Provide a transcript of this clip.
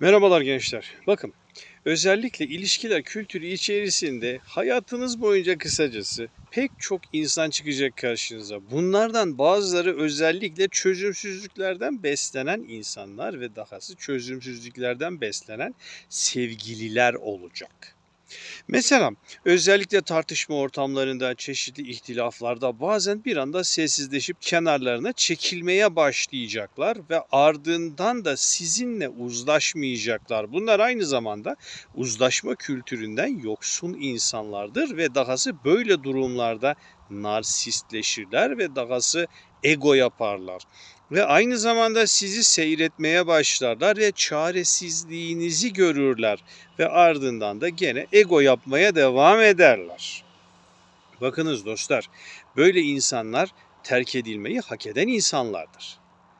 Merhabalar gençler. Bakın özellikle ilişkiler kültürü içerisinde hayatınız boyunca kısacası pek çok insan çıkacak karşınıza. Bunlardan bazıları özellikle çözümsüzlüklerden beslenen insanlar ve dahası çözümsüzlüklerden beslenen sevgililer olacak. Mesela özellikle tartışma ortamlarında, çeşitli ihtilaflarda bazen bir anda sessizleşip kenarlarına çekilmeye başlayacaklar ve ardından da sizinle uzlaşmayacaklar. Bunlar aynı zamanda uzlaşma kültüründen yoksun insanlardır ve dahası böyle durumlarda narsistleşirler ve dahası ego yaparlar. Ve aynı zamanda sizi seyretmeye başlarlar ve çaresizliğinizi görürler ve ardından da gene ego yapmaya devam ederler. Bakınız dostlar, böyle insanlar terk edilmeyi hak eden insanlardır.